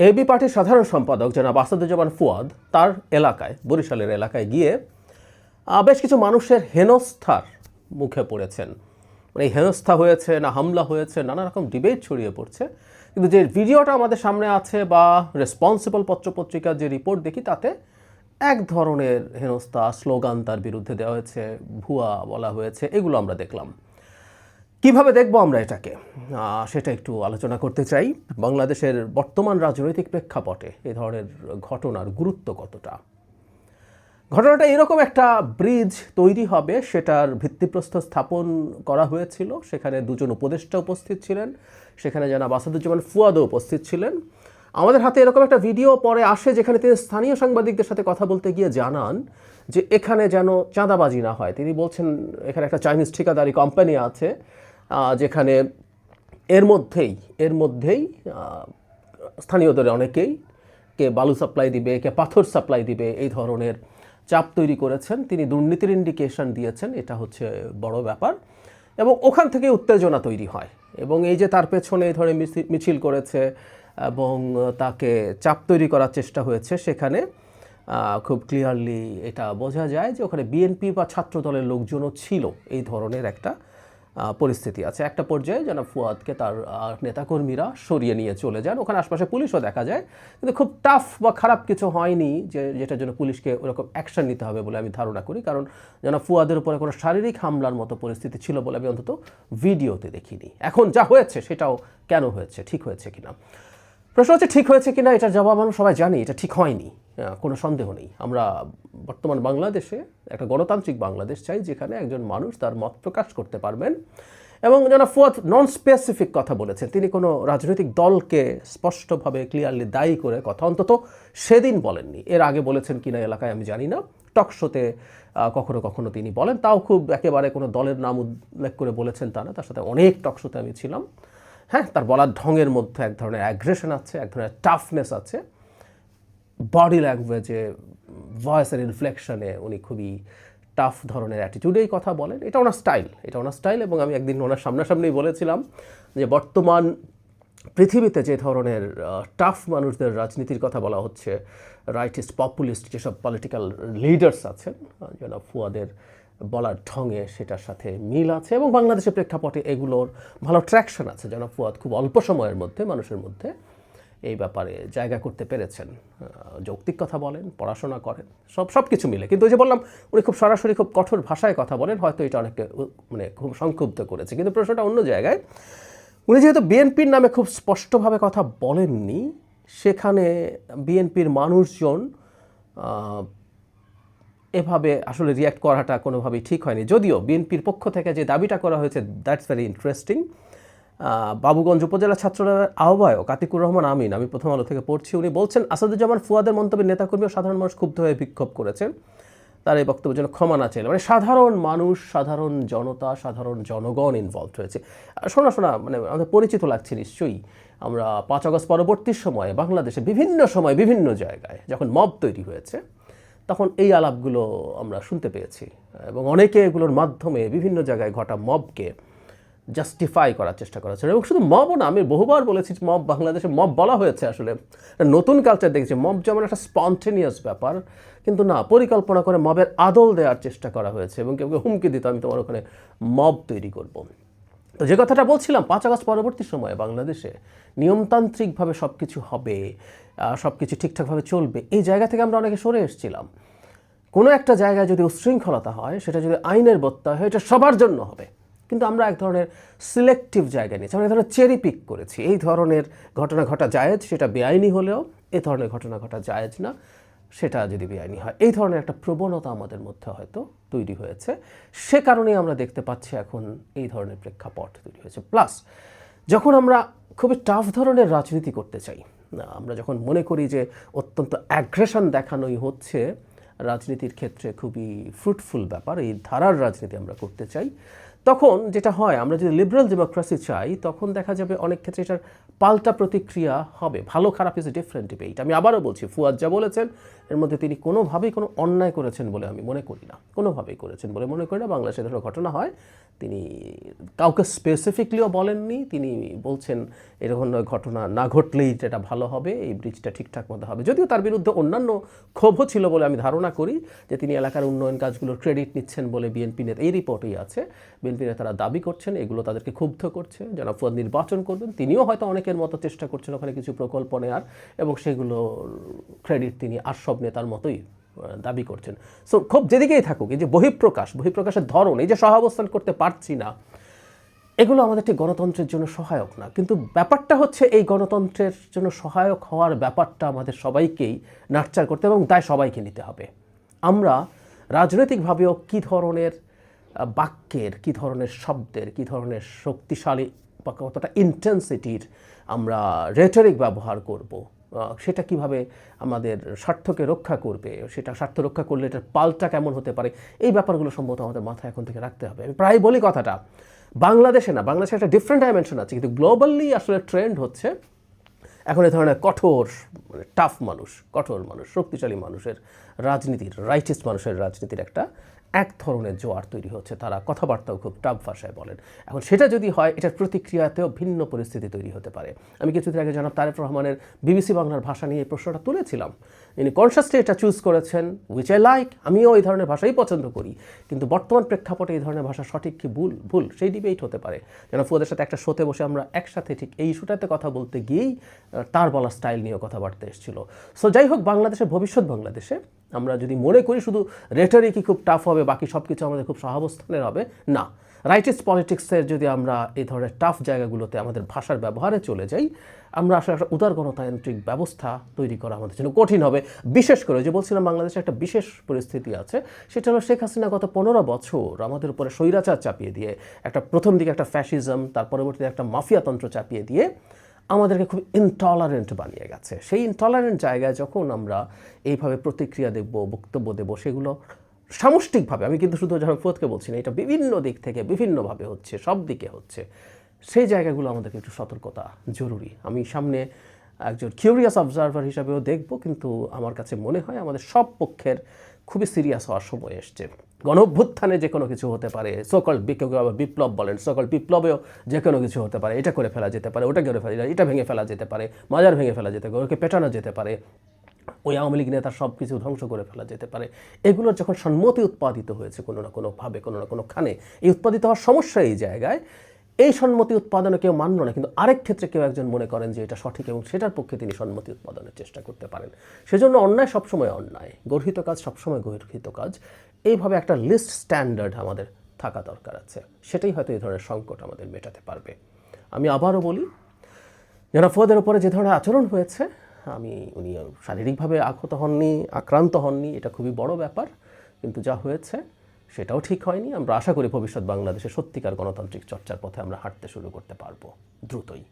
AB পার্টির সাধারণ সম্পাদক জনাব আসাদুজ্জামান ফুয়াদ তার এলাকায়, বরিশালের এলাকায় গিয়ে বেশ কিছু মানুষের হেনস্থার মুখে পড়েছেন। মানে হেনস্থা হয়েছে, না হামলা হয়েছে, নানা রকম ডিবেট ছড়িয়ে পড়ছে। কিন্তু যে ভিডিওটা আমাদের সামনে আছে বা রেসপন্সিবল পত্রপত্রিকার যে রিপোর্ট দেখি, তাতে এক ধরনের হেনস্থা, স্লোগান তার বিরুদ্ধে দেওয়া হয়েছে, ভুয়া বলা হয়েছে, এগুলো আমরা দেখলাম। কীভাবে দেখব আমরা এটাকে? সেটা একটু আলোচনা করতে চাই। বাংলাদেশের বর্তমান রাজনৈতিক প্রেক্ষাপটে এ ধরনের ঘটনার গুরুত্ব কতটা? ঘটনাটা এরকম একটা ব্রিজ তৈরি হবে, সেটার ভিত্তিপ্রস্তর স্থাপন করা হয়েছিল। সেখানে দুজন উপদেষ্টা উপস্থিত ছিলেন। সেখানে জানা বাসাদুজ্জামান ফুয়াদও উপস্থিত ছিলেন। আমাদের হাতে এরকম একটা ভিডিও পরে আসে, যেখানে তিনি স্থানীয় সাংবাদিকদের সাথে কথা বলতে গিয়ে জানান যে এখানে যেন চাঁদাবাজি না হয়। তিনি বলছেন, এখানে একটা চাইনিজ ঠিকাদারি কোম্পানি আছে। যেখানে এর মধ্যেই এর মধ্যেই স্থানীয়দের অনেকেই কে বালু সাপ্লাই দিবে, কে পাথর সাপ্লাই দিবে, এই ধরনের চাপ তৈরি করেছেন। তিনি দুর্নীতির ইন্ডিকেশন দিয়েছেন, এটা হচ্ছে বড় ব্যাপার। এবং ওখান থেকে উত্তেজনা তৈরি হয়। এবং এই যে তার পেছনে এই ধরনের মিছি- মিছিল করেছে এবং তাকে চাপ তৈরি করার চেষ্টা হয়েছে, সেখানে খুব ক্লিয়ারলি এটা বোঝা যায় যে ওখানে বিএনপি বা ছাত্র দলের লোকজনও ছিল, এই ধরনের একটা পরিস্থিতি আছে। একটা পর্যায়ে যেন ফুয়াদকে তার নেতাকর্মীরা সরিয়ে নিয়ে চলে যান। ওখানে আশপাশে পুলিশও দেখা যায়। কিন্তু খুব টাফ বা খারাপ কিছু হয়নি যে, যেটার জন্য পুলিশকে ওরকম অ্যাকশন নিতে হবে বলে আমি ধারণা করি। কারণ যেন ফুয়াদের উপরে কোনো শারীরিক হামলার মতো পরিস্থিতি ছিল বলে আমি অন্তত ভিডিওতে দেখিনি। এখন যা হয়েছে সেটাও কেন হয়েছে, ঠিক হয়েছে কিনা? প্রশ্ন হচ্ছে, ঠিক হয়েছে কিনা? এটার জবাব আমরা সবাই জানি, এটা ঠিক হয়নি। কোনো সন্দেহ নেই। আমরা বর্তমান বাংলাদেশে একটা গণতান্ত্রিক বাংলাদেশ চাই, যেখানে একজন মানুষ তার মত প্রকাশ করতে পারবেন। এবং যেন ফুয়াদ নন স্পেসিফিক কথা বলেছেন। তিনি কোনো রাজনৈতিক দলকে স্পষ্টভাবে ক্লিয়ারলি দায়ী করে কথা অন্তত সেদিন বলেননি। এর আগে বলেছেন কিনা এলাকায় আমি জানি না। টক শোতে কখনো কখনো তিনি বলেন। তাও খুব একেবারে কোনো দলের নাম উল্লেখ করে বলেছেন তা না তার সাথে অনেক টক শোতে আমি ছিলাম। হ্যাঁ তার বলার ঢঙের মধ্যে এক ধরনের অ্যাগ্রেশন আছে, এক ধরনের টাফনেস আছে। বডি ল্যাঙ্গুয়েজে ভয়েসের ইনফ্লেকশনে উনি খুবই টাফ ধরনের অ্যাটিটিউডেই কথা বলেন। এটা ওনার স্টাইল এটা ওনার স্টাইল এবং আমি একদিন ওনার সামনাসামনি বলেছিলাম যে বর্তমান পৃথিবীতে যে ধরনের টাফ মানুষদের রাজনীতির কথা বলা হচ্ছে রাইটিস্ট পপুলিস্ট যেসব পলিটিক্যাল লিডার্স আছেন যেন ফুয়াদের বলার ঢঙে সেটার সাথে মিল আছে এবং বাংলাদেশের প্রেক্ষাপটে এগুলোর ভালো ট্র্যাকশন আছে। যেন ফুয়াদ খুব অল্প সময়ের মধ্যে, মানুষের মধ্যে এই ব্যাপারে জায়গা করতে পেরেছেন। যৌক্তিক কথা বলেন, পড়াশোনা করেন, সব সব কিছু মিলে। কিন্তু ওই যে বললাম, উনি খুব সরাসরি খুব কঠোর ভাষায় কথা বলেন, হয়তো এটা অনেককে মানে খুব সংক্ষুব্ধ করেছে। কিন্তু প্রশ্নটা অন্য জায়গায়, উনি যেহেতু বিএনপির নামে খুব স্পষ্টভাবে কথা বলেননি, সেখানে বিএনপির মানুষজন এভাবে আসলে রিয়্যাক্ট করাটা কোনোভাবেই ঠিক হয়নি। যদিও বিএনপির পক্ষ থেকে যে দাবিটা করা হয়েছে দ্যাটস ভেরি ইন্টারেস্টিং বাবুগঞ্জ উপজেলা ছাত্রদলের আহ্বায়ক আতিকুর রহমান আমিন, আমি প্রথম আলো থেকে পড়ছি। উনি বলছেন, আসাদুজ্জামান ফুয়াদের মন্তব্যে নেতাকর্মী ও সাধারণ মানুষ ক্ষুব্ধ হয়ে বিক্ষোভ করেছেন। তার এই বক্তব্যের জন্য ক্ষমা না চাইলে মানে সাধারণ মানুষ, সাধারণ জনতা, সাধারণ জনগণ ইনভলভ হয়েছে। শোনা শোনা মানে আমাদের পরিচিত লাগছে নিশ্চয়ই। আমরা পাঁচ আগস্ট পরবর্তী সময়ে বাংলাদেশে বিভিন্ন সময় বিভিন্ন জায়গায় যখন মব তৈরি হয়েছে, তখন এই আলাপগুলো আমরা শুনতে পেয়েছি। এবং অনেকে এগুলোর মাধ্যমে বিভিন্ন জায়গায় ঘটা মবকে জাস্টিফাই করার চেষ্টা করেছে এবং শুধু মবও না, আমি বহুবার বলেছি মব বাংলাদেশে মব বলা হয়েছে আসলে। নতুন কালচার দেখেছি মব যেমন একটা স্পন্টেনিয়াস ব্যাপার, কিন্তু না, পরিকল্পনা করে মবের আদল দেওয়ার চেষ্টা করা হয়েছে এবং কেউ হুমকি দিত, আমি তোমার ওখানে মব তৈরি করব। তো যে কথাটা বলছিলাম, পাঁচ আগস্ট পরবর্তী সময়ে বাংলাদেশে নিয়মতান্ত্রিকভাবে সব কিছু হবে সব কিছু ঠিকঠাকভাবে চলবে, এই জায়গা থেকে আমরা অনেকে সরে এসেছিলাম। কোনো একটা জায়গায় যদি উশৃঙ্খলতা হয়, সেটা যদি আইনের বত্তা হয়, এটা সবার জন্য হবে। কিন্তু আমরা এক ধরনের সিলেক্টিভ জায়গা নিয়েছি, আমরা এক ধরনের চেরি পিক করেছি। এই ধরনের ঘটনা ঘটা জায়েজ, সেটা বেআইনি হলেও, এ ধরনের ঘটনা ঘটা জায়েজ না, সেটা যদি বেআইনি হয়। এই ধরনের একটা প্রবণতা আমাদের মধ্যে হয়তো তৈরি হয়েছে। সে কারণেই আমরা দেখতে পাচ্ছি এখন এই ধরনের প্রেক্ষাপট তৈরি হয়েছে। প্লাস যখন আমরা খুবই টাফ ধরনের রাজনীতি করতে চাই, আমরা যখন মনে করি যে অত্যন্ত অ্যাগ্রেশন দেখানোই হচ্ছে রাজনীতির ক্ষেত্রে খুবই ফ্রুটফুল ব্যাপার, এই ধারার রাজনীতি আমরা করতে চাই। তখন যেটা হয়, আমরা যদি লিবারাল ডেমোক্রেসি চাই, তখন দেখা যাবে অনেক ক্ষেত্রে এটার পাল্টা প্রতিক্রিয়া হবে। ভালো, খারাপ ইজ ডিফারেন্ট ডিবেট আমি আবারও বলছি, ফুয়াদ যা বলেছেন, এর মধ্যে তিনি কোনোভাবেই কোনো অন্যায় করেছেন বলে আমি মনে করি না। কোনোভাবেই করেছেন বলে মনে করি না। বাংলাদেশে ধরনের ঘটনা হয়, তিনি কাউকে স্পেসিফিকলিও বলেননি, তিনি বলছেন, এরকম ঘটনা না ঘটলেই যেটা ভালো হবে, এই ব্রিজটা ঠিকঠাক মতো হবে। যদিও তার বিরুদ্ধে অন্যান্য ক্ষোভও ছিল বলে আমি ধারণা করি যে তিনি এলাকার উন্নয়ন কাজগুলোর ক্রেডিট নিচ্ছেন বলে বিএনপি নেতা এই রিপোর্টেই আছে। বিএনপি নেতারা দাবি করছেন, এগুলো তাদেরকে ক্ষুব্ধ করছে। যারা ফুয়াদ নির্বাচন করবেন, তিনিও হয়তো অনেকের মতো চেষ্টা করছেন ওখানে কিছু প্রকল্প নেওয়ার এবং সেগুলো ক্রেডিট তিনি আর সব নেতার মতোই দাবি করছেন। সো খুব যেদিকেই থাকুক, এই যে বহিঃপ্রকাশ, বহিঃপ্রকাশের ধরন, এই যে সহাবস্থান করতে পারছি না এগুলো আমাদের ঠিক গণতন্ত্রের জন্য সহায়ক না। কিন্তু ব্যাপারটা হচ্ছে এই গণতন্ত্রের জন্য সহায়ক হওয়ার ব্যাপারটা আমাদের সবাইকেই নার্চার করতে হবে এবং দায় সবাইকে নিতে হবে। আমরা রাজনৈতিকভাবেও কী ধরনের বাক্যের, কী ধরনের শব্দের, কী ধরনের শক্তিশালী বা কতটা ইন্টেন্সিটির আমরা রেটরিক ব্যবহার করব সেটা কীভাবে আমাদের স্বার্থকে রক্ষা করবে, সেটা স্বার্থ রক্ষা করলে এটার পাল্টা কেমন হতে পারে, এই ব্যাপারগুলো সম্ভবত আমাদের মাথায় এখন থেকে রাখতে হবে। আমি প্রায় বলি কথাটা বাংলাদেশে না, বাংলাদেশে একটা ডিফারেন্ট ডাইমেনশন আছে, কিন্তু গ্লোবালি আসলে ট্রেন্ড হচ্ছে এখন এ ধরনের কঠোর মানে টাফ মানুষ, কঠোর মানুষ, শক্তিশালী মানুষের রাজনীতির রাইটিস্ট মানুষের রাজনীতির একটা এক ধরনের জোয়ার তৈরি হচ্ছে। তারা কথাবার্তাও খুব টাফ ভাষায় বলেন। এখন সেটা যদি হয়, এটার প্রতিক্রিয়াতেও ভিন্ন পরিস্থিতি তৈরি হতে পারে। আমি কিছুদিন আগে জনাব তারেক রহমানের বিবিসি বাংলার ভাষা নিয়ে এই প্রশ্নটা তুলেছিলাম। ইনি কনসাসলি এটা চুজ করেছেন? উইচ আই লাইক আমিও এই ধরনের ভাষাই পছন্দ করি। কিন্তু বর্তমান প্রেক্ষাপটে এই ধরনের ভাষা সঠিক কি ভুল? ভুল, সেই ডিবেট হতে পারে। যেন ফুয়াদের সাথে একটা শোতে বসে আমরা একসাথে ঠিক এই ইস্যুটাতে কথা বলতে গিয়েই তার বলা স্টাইল নিয়ে কথাবার্তা এসেছিল। সো যাই হোক, বাংলাদেশের ভবিষ্যৎ বাংলাদেশে আমরা যদি মনে করি শুধু রেটরিকই খুব টাফ হবে, বাকি সব কিছু আমাদের খুব সহাবস্থানের হবে, না। রাইটিস্ট পলিটিক্সের যদি আমরা এই ধরনের টাফ জায়গাগুলোতে আমাদের ভাষার ব্যবহারে চলে যাই, আমরা আসলে একটা উদার গণতান্ত্রিক ব্যবস্থা তৈরি করা আমাদের জন্য কঠিন হবে। বিশেষ করে যে বলছিলাম বাংলাদেশে একটা বিশেষ পরিস্থিতি আছে, সেটা হলো শেখ হাসিনা গত পনেরো বছর আমাদের উপরে স্বৈরাচার চাপিয়ে দিয়ে, একটা প্রথম দিকে একটা ফ্যাসিজম তার পরবর্তীতে একটা মাফিয়াতন্ত্র চাপিয়ে দিয়ে আমাদেরকে খুব ইনটলারেন্ট বানিয়ে গেছে। সেই ইনটলারেন্ট জায়গায় যখন আমরা এইভাবে প্রতিক্রিয়া দেব, বক্তব্য দেব, সেগুলো সামষ্টিকভাবে, আমি কিন্তু শুধু ফোদকে বলছি না, এটা বিভিন্ন দিক থেকে বিভিন্নভাবে হচ্ছে, সব দিকে হচ্ছে, সেই জায়গাগুলো আমাদেরকে একটু সতর্কতা জরুরি। আমি সামনে একজন কিউরিয়াস অবজারভার হিসাবেও দেখব, কিন্তু আমার কাছে মনে হয় আমাদের সব পক্ষের খুবই সিরিয়াস হওয়ার সময় এসছে। গণ অভ্যুত্থানে যে কোনো কিছু হতে পারে সকল বিপ্লব বলেন সকল বিপ্লবেও যে কোনো কিছু হতে পারে, এটা করে ফেলা যেতে পারে, ওটা করে ফেলা যায় এটা ভেঙে ফেলা যেতে পারে, মাজার ভেঙে ফেলা যেতে পারে, ওকে পেটানো যেতে পারে, ওই আওয়ামী লীগ নেতার সব কিছু ধ্বংস করে ফেলা যেতে পারে। এগুলোর যখন সম্মতি উৎপাদিত হয়েছে কোনো না কোনোভাবে, কোনো না কোনোখানে, এই উৎপাদিত হওয়ার সমস্যা এই জায়গায়, এই সম্মতি উৎপাদনে কেউ মানল না, কিন্তু আরেক ক্ষেত্রে কেউ একজন মনে করেন যে এটা সঠিক এবং সেটার পক্ষে তিনি সম্মতি উৎপাদনের চেষ্টা করতে পারেন। সেজন্য অন্যায় সবসময় অন্যায়, গর্হিত কাজ সবসময় গর্হিত কাজ। এইভাবে একটা লিস্ট স্ট্যান্ডার্ড আমাদের থাকা দরকার আছে। সেটাই হয়তো এই ধরনের সংকট আমাদের মেটাতে পারবে। আমি আবারও বলি, যারা ফুয়াদের উপরে যে ধরনের আচরণ হয়েছে, আমি, উনি শারীরিকভাবে আহত হননি, আক্রান্ত হননি, এটা খুবই বড় ব্যাপার, কিন্তু যা হয়েছে, সেটাও ঠিক হয়নি। আমরা আশা করি ভবিষ্যৎ বাংলাদেশে সত্যিকার গণতান্ত্রিক চর্চার পথে আমরা হাঁটতে শুরু করতে পারব, দ্রুতই।